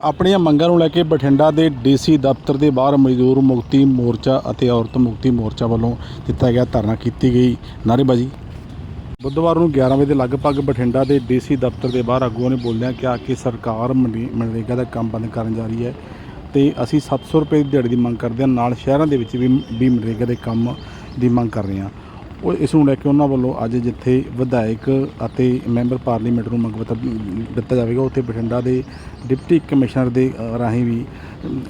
ਆਪਣੀਆਂ ਮੰਗਾਂ ਨੂੰ ਲੈ ਕੇ ਬਠਿੰਡਾ ਦੇ ਡੀਸੀ ਦਫ਼ਤਰ ਦੇ ਬਾਹਰ ਮਜ਼ਦੂਰ ਮੁਕਤੀ ਮੋਰਚਾ ਅਤੇ ਔਰਤ ਮੁਕਤੀ ਮੋਰਚਾ ਵੱਲੋਂ ਦਿੱਤਾ ਗਿਆ ਧਰਨਾ ਕੀਤੀ ਗਈ। ਨਾਅਰੇਬਾਜ਼ੀ। ਬੁੱਧਵਾਰ ਨੂੰ 11 ਵਜੇ ਦੇ ਲਗਭਗ ਬਠਿੰਡਾ ਦੇ ਡੀਸੀ ਦਫ਼ਤਰ ਦੇ ਬਾਹਰ ਆਗੂਆਂ ਨੇ ਬੋਲਦਿਆਂ ਕਿਹਾ ਕਿ ਸਰਕਾਰ ਮਨਰੇ- ਮਨਰੇਗਾ ਦਾ ਕੰਮ ਬੰਦ ਕਰਨ ਜਾ ਰਹੀ ਹੈ ਤੇ ਅਸੀਂ 700 ਰੁਪਏ ਦੀ ਦਿਹਾੜੀ ਦੀ ਮੰਗ ਕਰਦੇ ਹਾਂ। ਨਾਲ ਸ਼ਹਿਰਾਂ ਦੇ ਵਿੱਚ ਵੀ ਵੀ ਮਨਰੇਗਾ ਦੇ ਕੰਮ ਦੀ ਮੰਗ ਕਰ ਰਹੇ ਹਾਂ। ਉਹ ਇਸ ਨੂੰ ਲੈ ਕੇ ਉਹਨਾਂ ਵੱਲੋਂ ਅੱਜ ਜਿੱਥੇ ਵਿਧਾਇਕ ਅਤੇ ਮੈਂਬਰ ਪਾਰਲੀਮੈਂਟ ਨੂੰ ਮੰਗ ਪੱਤਰ ਦਿੱਤਾ ਜਾਵੇਗਾ ਉੱਥੇ ਬਠਿੰਡਾ ਦੇ ਡਿਪਟੀ ਕਮਿਸ਼ਨਰ ਦੇ ਰਾਹੀਂ ਵੀ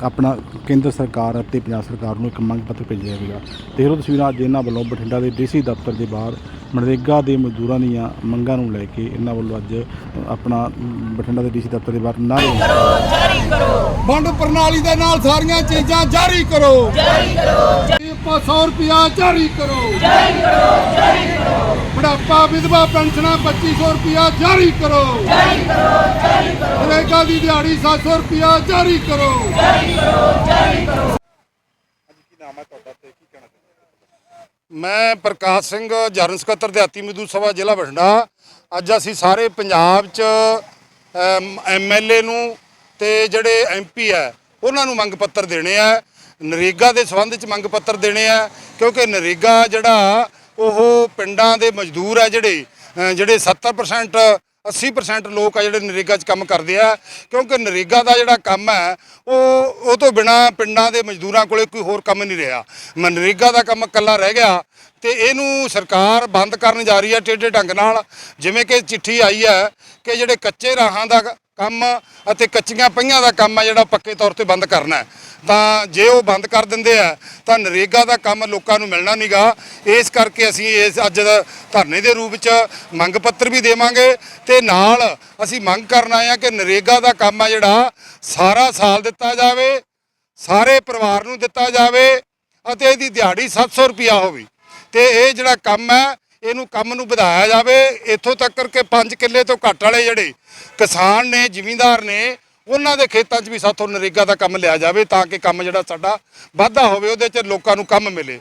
ਆਪਣਾ ਕੇਂਦਰ ਸਰਕਾਰ ਅਤੇ ਪੰਜਾਬ ਸਰਕਾਰ ਨੂੰ ਇੱਕ ਮੰਗ ਪੱਤਰ ਭੇਜਿਆ ਜਾਵੇਗਾ। ਦੇਖ ਲਓ ਤਸਵੀਰਾਂ ਅੱਜ ਇਹਨਾਂ ਵੱਲੋਂ ਬਠਿੰਡਾ ਦੇ ਡੀਸੀ ਦਫ਼ਤਰ ਦੇ ਬਾਹਰ ਮਨਰੇਗਾ ਦੇ ਮਜ਼ਦੂਰਾਂ ਦੀਆਂ ਮੰਗਾਂ ਨੂੰ ਲੈ ਕੇ ਇਹਨਾਂ ਵੱਲੋਂ ਅੱਜ ਆਪਣਾ ਬਠਿੰਡਾ ਦੇ ਡੀਸੀ ਦਫ਼ਤਰ ਦੇ ਬਾਹਰ ਨਾਅਰੇ ਵੰਡ ਪ੍ਰਣਾਲੀ ਦੇ ਨਾਲ ਸਾਰੀਆਂ ਚੀਜ਼ਾਂ ਜਾਰੀ ਕਰੋ। ਜਾਰੀ ਕਰੋ ਆਪਾਂ 100 ਰੁਪਿਆ ਜਾਰੀ ਕਰੋ। ਜਾਰੀ ਕਰੋ ਜਾਰੀ ਕਰੋ। ਬੁਢਾਪਾ ਵਿਧਵਾ ਪੈਨਸ਼ਨਾਂ 2500 ਰੁਪਿਆ ਜਾਰੀ ਕਰੋ। ਜਾਰੀ ਕਰੋ ਜਾਰੀ ਕਰੋ। ਨਰੇਗਾ ਦੀ ਦਿਹਾੜੀ 700 ਰੁਪਿਆ ਜਾਰੀ ਕਰੋ। ਮੈਂ ਪ੍ਰਕਾਸ਼ ਸਿੰਘ ਜਰਨ ਸਕੱਤਰ ਦਿਹਾਤੀ ਮਜ਼ਦੂਰ ਸਭਾ ਜ਼ਿਲ੍ਹਾ ਬਠਿੰਡਾ। ਅੱਜ ਅਸੀਂ ਸਾਰੇ ਪੰਜਾਬ 'ਚ ਐਮਐਲਏ ਨੂੰ ਤੇ ਜਿਹੜੇ ਐਮਪੀ ਹੈ ਉਹਨਾਂ ਨੂੰ ਮੰਗ ਪੱਤਰ ਦੇਣੇ ਆ ਨਰੇਗਾ ਦੇ ਸੰਬੰਧ 'ਚ ਮੰਗ ਪੱਤਰ ਦੇਣੇ ਆ, ਕਿਉਂਕਿ ਨਰੇਗਾ ਜਿਹੜਾ ਉਹ ਪਿੰਡਾਂ ਦੇ ਮਜ਼ਦੂਰ ਆ ਜਿਹੜੇ ਜਿਹੜੇ 70% 80% ਲੋਕ ਆ ਜਿਹੜੇ ਨਰੇਗਾ 'ਚ ਕੰਮ ਕਰਦੇ ਆ, ਕਿਉਂਕਿ ਨਰੇਗਾ ਦਾ ਜਿਹੜਾ ਕੰਮ ਹੈ, ਉਹ ਉਹ ਤੋਂ ਬਿਨਾ ਪਿੰਡਾਂ ਦੇ ਮਜ਼ਦੂਰਾਂ ਕੋਲੇ ਕੋਈ ਹੋਰ ਕੰਮ ਨਹੀਂ ਰਿਹਾ। ਮਨਰੇਗਾ ਦਾ ਕੰਮ ਇਕੱਲਾ ਰਹਿ ਗਿਆ ਤੇ ਇਹਨੂੰ ਸਰਕਾਰ ਬੰਦ ਕਰਨ ਜਾ ਰਹੀ ਹੈ ਟੇਢੇ ਢੰਗ ਨਾਲ, ਜਿਵੇਂ ਕਿ ਚਿੱਠੀ ਆਈ ਹੈ ਕਿ ਜਿਹੜੇ ਕੱਚੇ ਰਾਹਾਂ ਦਾ ਕੰਮ ਅਤੇ ਕੱਚੀਆਂ ਪਈਆਂ ਦਾ ਕੰਮ ਹੈ ਜਿਹੜਾ ਪੱਕੇ ਤੌਰ ਤੇ ਬੰਦ ਕਰਨਾ ਤਾਂ ਜੇ ਉਹ ਬੰਦ ਕਰ ਦਿੰਦੇ ਆ, ਤਾਂ ਨਰੇਗਾ ਦਾ ਕੰਮ ਲੋਕਾਂ ਨੂੰ ਮਿਲਣਾ ਨਹੀਂਗਾ ਇਸ ਕਰਕੇ ਅਸੀਂ ਇਸ ਅੱਜ ਦਾ ਧਰਨੇ ਦੇ ਰੂਪ ਵਿੱਚ ਮੰਗ ਪੱਤਰ ਵੀ ਦੇਵਾਂਗੇ ਤੇ ਨਾਲ ਅਸੀਂ ਮੰਗ ਕਰਨ ਆਏ ਆ ਕਿ ਨਰੇਗਾ ਦਾ ਕੰਮ ਆ ਜਿਹੜਾ, ਸਾਰਾ ਸਾਲ ਦਿੱਤਾ ਜਾਵੇ, ਸਾਰੇ ਪਰਿਵਾਰ ਨੂੰ ਦਿੱਤਾ ਜਾਵੇ ਅਤੇ ਇਹਦੀ ਦਿਹਾੜੀ 700 ਰੁਪਿਆ ਹੋਵੇ। ਤੇ ਇਹ ਜਿਹੜਾ ਕੰਮ ਹੈ ਇਹਨੂੰ ਕੰਮ ਨੂੰ ਵਧਾਇਆ ਜਾਵੇ, ਇੱਥੋਂ ਤੱਕ ਕਿ 5 ਕਿੱਲੇ ਤੋਂ ਘੱਟ ਵਾਲੇ ਜਿਹੜੇ ਕਿਸਾਨ ਨੇ, ਜ਼ਿਮੀਂਦਾਰ ਨੇ, ਉਹਨਾਂ ਦੇ ਖੇਤਾਂ 'ਚ ਵੀ ਸਾਥੋਂ ਨਰੇਗਾ ਦਾ ਕੰਮ ਲਿਆ ਜਾਵੇ ਤਾਂ ਕਿ ਕੰਮ ਜਿਹੜਾ ਸਾਡਾ ਵਾਧਾ ਹੋਵੇ, ਉਹਦੇ 'ਚ ਲੋਕਾਂ ਨੂੰ ਕੰਮ ਮਿਲੇ।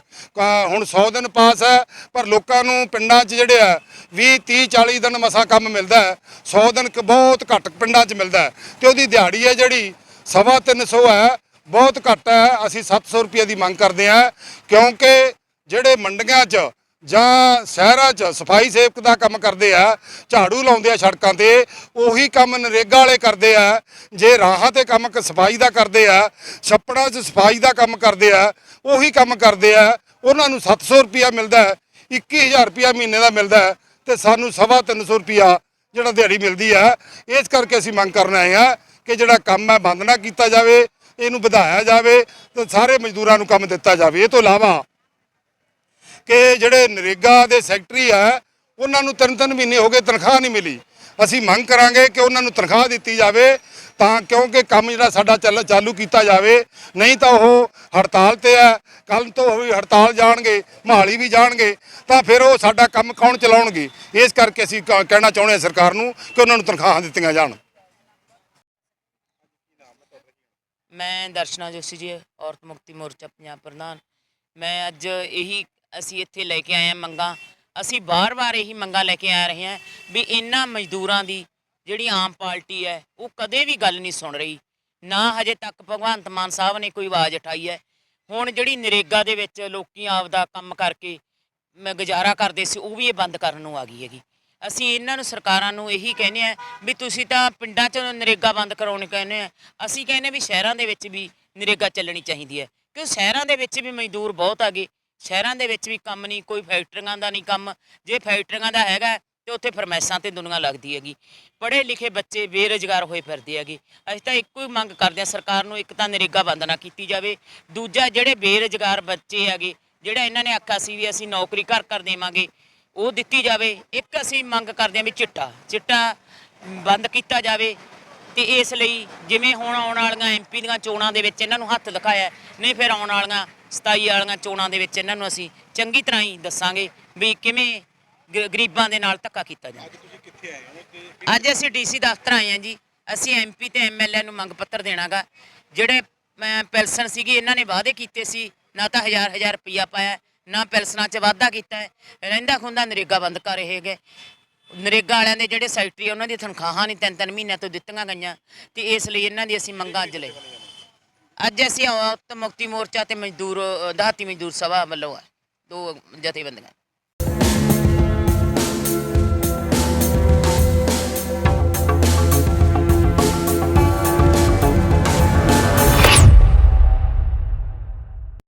ਹੁਣ 100 ਦਿਨ ਪਾਸ ਹੈ, ਪਰ ਲੋਕਾਂ ਨੂੰ ਪਿੰਡਾਂ 'ਚ ਜਿਹੜੇ ਆ 20 30 40 ਦਿਨ ਮਸਾ ਕੰਮ ਮਿਲਦਾ ਹੈ। 100 ਦਿਨ ਬਹੁਤ ਘੱਟ ਪਿੰਡਾਂ 'ਚ ਮਿਲਦਾ ਹੈ। ਤੇ ਉਹਦੀ ਦਿਹਾੜੀ ਹੈ ਜਿਹੜੀ ਸਵਾ 300 ਹੈ, ਬਹੁਤ ਘੱਟ ਹੈ। ਅਸੀਂ 700 ਰੁਪਏ ਦੀ ਮੰਗ ਕਰਦੇ ਹਾਂ, ਕਿਉਂਕਿ ਜਿਹੜੇ ਮੰਡੀਆਂ 'ਚ ਜਾਂ ਸ਼ਹਿਰਾਂ 'ਚ ਸਫ਼ਾਈ ਸੇਵਕ ਦਾ ਕੰਮ ਕਰਦੇ ਆ, ਝਾੜੂ ਲਾਉਂਦੇ ਆ ਸੜਕਾਂ ਤੇ, ਉਹੀ ਕੰਮ ਨਰੇਗਾ ਵਾਲੇ ਕਰਦੇ ਆ, ਜੇ ਰਾਹਾਂ ਤੇ ਕੰਮ ਕ- ਸਫ਼ਾਈ ਦਾ ਕਰਦੇ ਆ, ਛੱਪੜਾਂ 'ਚ ਸਫ਼ਾਈ ਦਾ ਕੰਮ ਕਰਦੇ ਆ, ਉਹੀ ਕੰਮ ਕਰਦੇ ਆ, ਉਹਨਾਂ ਨੂੰ 700 ਰੁਪਿਆ ਮਿਲਦਾ ਹੈ 21000 ਰੁਪਿਆ ਮਹੀਨੇ ਦਾ ਮਿਲਦਾ ਹੈ, ਤੇ ਸਾਨੂੰ ਸਵਾ 300 ਰੁਪਿਆ ਜਿਹੜਾ ਦਿਹਾੜੀ ਮਿਲਦੀ ਆ, ਇਸ ਕਰਕੇ ਅਸੀਂ ਮੰਗ ਕਰਨ ਆਏ ਆ ਕਿ ਜਿਹੜਾ ਕੰਮ ਹੈ ਬੰਦ ਨਾ ਕੀਤਾ ਜਾਵੇ, ਇਹਨੂੰ ਵਧਾਇਆ ਜਾਵੇ, ਤੇ ਸਾਰੇ ਮਜ਼ਦੂਰਾਂ ਨੂੰ ਕੰਮ ਦਿੱਤਾ ਜਾਵੇ। ਇਹ ਤੋਂ ਇਲਾਵਾ ਕਿ ਜਿਹੜੇ ਨਰੇਗਾ ਦੇ ਸੈਕਟਰੀ ਆ, ਉਹਨਾਂ ਨੂੰ ਤਿੰਨ ਤਿੰਨ ਮਹੀਨੇ ਹੋ ਗਏ ਤਨਖਾਹ ਨਹੀਂ ਮਿਲੀ। ਅਸੀਂ ਮੰਗ ਕਰਾਂਗੇ ਕਿ ਉਹਨਾਂ ਨੂੰ ਤਨਖਾਹ ਦਿੱਤੀ ਜਾਵੇ ਤਾਂ ਕਿਉਂਕਿ ਕੰਮ ਜਿਹੜਾ ਸਾਡਾ ਚੱਲ, ਚਾਲੂ ਕੀਤਾ ਜਾਵੇ। ਨਹੀਂ ਤਾਂ ਉਹ ਹੜਤਾਲ ਤੇ ਆ ਕੱਲ ਤੋਂ ਉਹ ਵੀ ਹੜਤਾਲ ਜਾਣਗੇ, ਮਹਾਲੀ ਵੀ ਜਾਣਗੇ, ਤਾਂ ਫਿਰ ਉਹ ਸਾਡਾ ਕੰਮ ਕੌਣ ਚਲਾਉਣਗੇ? ਇਸ ਕਰਕੇ ਅਸੀਂ ਕ- ਕਹਿਣਾ ਚਾਹੁੰਦੇ ਹਾਂ ਸਰਕਾਰ ਨੂੰ ਕਿ ਉਹਨਾਂ ਨੂੰ ਤਨਖਾਹਾਂ ਦਿੱਤੀਆਂ ਜਾਣ। ਮੈਂ ਦਰਸ਼ਨਾ ਜੋਸ਼ੀ ਜੀ, ਔਰਤ ਮੁਕਤੀ ਮੋਰਚਾ ਪੰਜਾਬ ਪ੍ਰਧਾਨ। ਮੈਂ ਅੱਜ ਇਹੀ ਅਸੀਂ ਇੱਥੇ ਲੈ ਕੇ ਆਏ ਹਾਂ ਮੰਗਾਂ। ਅਸੀਂ ਬਾਰ-ਬਾਰ ਇਹੀ ਮੰਗਾਂ ਲੈ ਕੇ ਆ ਰਹੇ ਹਾਂ ਵੀ ਇਹਨਾਂ ਮਜ਼ਦੂਰਾਂ ਦੀ ਜਿਹੜੀ ਆਮ ਪਾਰਟੀ ਹੈ, ਉਹ ਕਦੇ ਵੀ ਗੱਲ ਨਹੀਂ ਸੁਣ ਰਹੀ। ਨਾ ਹਜੇ ਤੱਕ ਭਗਵੰਤ ਮਾਨ ਸਾਹਿਬ ਨੇ ਕੋਈ ਆਵਾਜ਼ ਉਠਾਈ ਹੈ। ਹੁਣ ਜਿਹੜੀ ਨਰੇਗਾ ਦੇ ਵਿੱਚ ਲੋਕੀ ਆਪਦਾ ਕੰਮ ਕਰਕੇ ਗੁਜ਼ਾਰਾ ਕਰਦੇ ਸੀ, ਉਹ ਵੀ ਇਹ ਬੰਦ ਕਰਨ ਨੂੰ ਆ ਗਈ ਹੈਗੀ। ਅਸੀਂ ਇਹਨਾਂ ਨੂੰ ਸਰਕਾਰਾਂ ਨੂੰ ਇਹੀ ਕਹਿੰਦੇ ਆ ਵੀ ਤੁਸੀਂ ਤਾਂ ਪਿੰਡਾਂ 'ਚ ਨਰੇਗਾ ਬੰਦ ਕਰਾਉਣ ਕਹਿੰਦੇ ਆ। ਅਸੀਂ ਕਹਿੰਦੇ ਵੀ ਸ਼ਹਿਰਾਂ ਦੇ ਵਿੱਚ ਵੀ ਨਰੇਗਾ ਚੱਲਣੀ ਚਾਹੀਦੀ ਹੈ। ਕਿਉਂ? ਸ਼ਹਿਰਾਂ ਦੇ ਵਿੱਚ ਵੀ ਮਜ਼ਦੂਰ ਬਹੁਤ ਆ ਗਏ ਸ਼ਹਿਰਾਂ ਦੇ ਵਿੱਚ ਵੀ ਕੰਮ ਨਹੀਂ, ਕੋਈ ਫੈਕਟਰੀਆਂ ਦਾ ਨਹੀਂ ਕੰਮ। ਜੇ ਫੈਕਟਰੀਆਂ ਦਾ ਹੈਗਾ ਤੇ ਉੱਥੇ ਫਰਮੈਸਾਂ ਤੇ ਦੁਨੀਆ ਲੱਗਦੀ ਹੈਗੀ। ਪੜ੍ਹੇ ਲਿਖੇ ਬੱਚੇ ਬੇਰੁਜ਼ਗਾਰ ਹੋਏ ਫਿਰਦੇ ਹੈਗੇ। ਅਸੀਂ ਤਾਂ ਇੱਕੋ ਹੀ ਮੰਗ ਕਰਦੇ ਹਾਂ, ਸਰਕਾਰ ਨੂੰ ਇੱਕ ਤਾਂ ਨਰੇਗਾ ਬੰਦ ਨਾ ਕੀਤੀ ਜਾਵੇ। ਦੂਜਾ, ਜਿਹੜੇ ਬੇਰੁਜ਼ਗਾਰ ਬੱਚੇ ਹੈਗੇ, ਜਿਹੜਾ ਇਹਨਾਂ ਨੇ ਆਖਿਆ ਸੀ ਵੀ ਅਸੀਂ ਨੌਕਰੀ ਘਰ ਕਰ ਦੇਵਾਂਗੇ, ਉਹ ਦਿੱਤੀ ਜਾਵੇ। ਇੱਕ ਅਸੀਂ ਮੰਗ ਕਰਦੇ ਹਾਂ ਵੀ ਚਿੱਟਾ ਚਿੱਟਾ ਬੰਦ ਕੀਤਾ ਜਾਵੇ। ਤੇ ਇਸ ਲਈ ਜਿਵੇਂ ਹੁਣ ਆਉਣ ਵਾਲੀਆਂ ਐਮਪੀ ਦੀਆਂ ਚੋਣਾਂ ਦੇ ਵਿੱਚ ਇਹਨਾਂ ਨੂੰ ਹੱਥ ਦਿਖਾਇਆ ਨਹੀਂ ਫਿਰ ਆਉਣ ਵਾਲੀਆਂ 27 ਵਾਲੀਆਂ ਚੋਣਾਂ ਦੇ ਵਿੱਚ ਇਹਨਾਂ ਨੂੰ ਅਸੀਂ ਚੰਗੀ ਤਰ੍ਹਾਂ ਹੀ ਦੱਸਾਂਗੇ ਵੀ ਕਿਵੇਂ ਗ- ਗਰੀਬਾਂ ਦੇ ਨਾਲ ਧੱਕਾ ਕੀਤਾ ਜਾਂਦਾ ਅੱਜ ਅਸੀਂ ਡੀਸੀ ਦਫ਼ਤਰ ਆਏ ਹਾਂ ਜੀ। ਅਸੀਂ ਐਮਪੀ ਤੇ ਐਮਐਲਏ ਨੂੰ ਮੰਗ ਪੱਤਰ ਦੇਣਾਗਾ। ਜਿਹੜੇ ਅਮ, ਪੈਨਸ਼ਨ ਸੀਗੀ ਇਹਨਾਂ ਨੇ ਵਾਅਦੇ ਕੀਤੇ ਸੀ ਨਾ ਤਾਂ ਹਜ਼ਾਰ ਹਜ਼ਾਰ ਰੁਪਈਆ ਪਾਇਆ ਨਾ ਪੈਨਸ਼ਨਾਂ 'ਚ ਵਾਧਾ ਕੀਤਾ। ਹੈ ਰਹਿੰਦਾ ਖੁੰਦਾ ਨਰੇਗਾ ਬੰਦ ਕਰ ਰਹੇ ਹੈਗੇ। ਨਰੇਗਾ ਵਾਲਿਆਂ ਦੇ ਜਿਹੜੇ ਸੈਕਟਰੀ ਉਹਨਾਂ ਦੀ ਤਨਖਾਹਾਂ ਨਹੀਂ ਤਿੰਨ ਤਿੰਨ ਮਹੀਨਿਆਂ ਤੋਂ ਦਿੱਤੀਆਂ ਗਈਆਂ। ਤੇ ਇਸ ਲਈ ਇਹਨਾਂ ਦੀ ਅਸੀਂ ਮੰਗਾਂ ਅੱਜ ਲਈ। ਅੱਜ ਅਸੀਂ ਔਰਤ ਮੁਕਤੀ ਮੋਰਚਾ ਤੇ ਮਜ਼ਦੂਰ ਅ, ਦਿਹਾਤੀ ਮਜ਼ਦੂਰ ਸਭਾ ਵੱਲੋਂ ਆ। ਦੋ ਜਥੇਬੰਦੀਆਂ।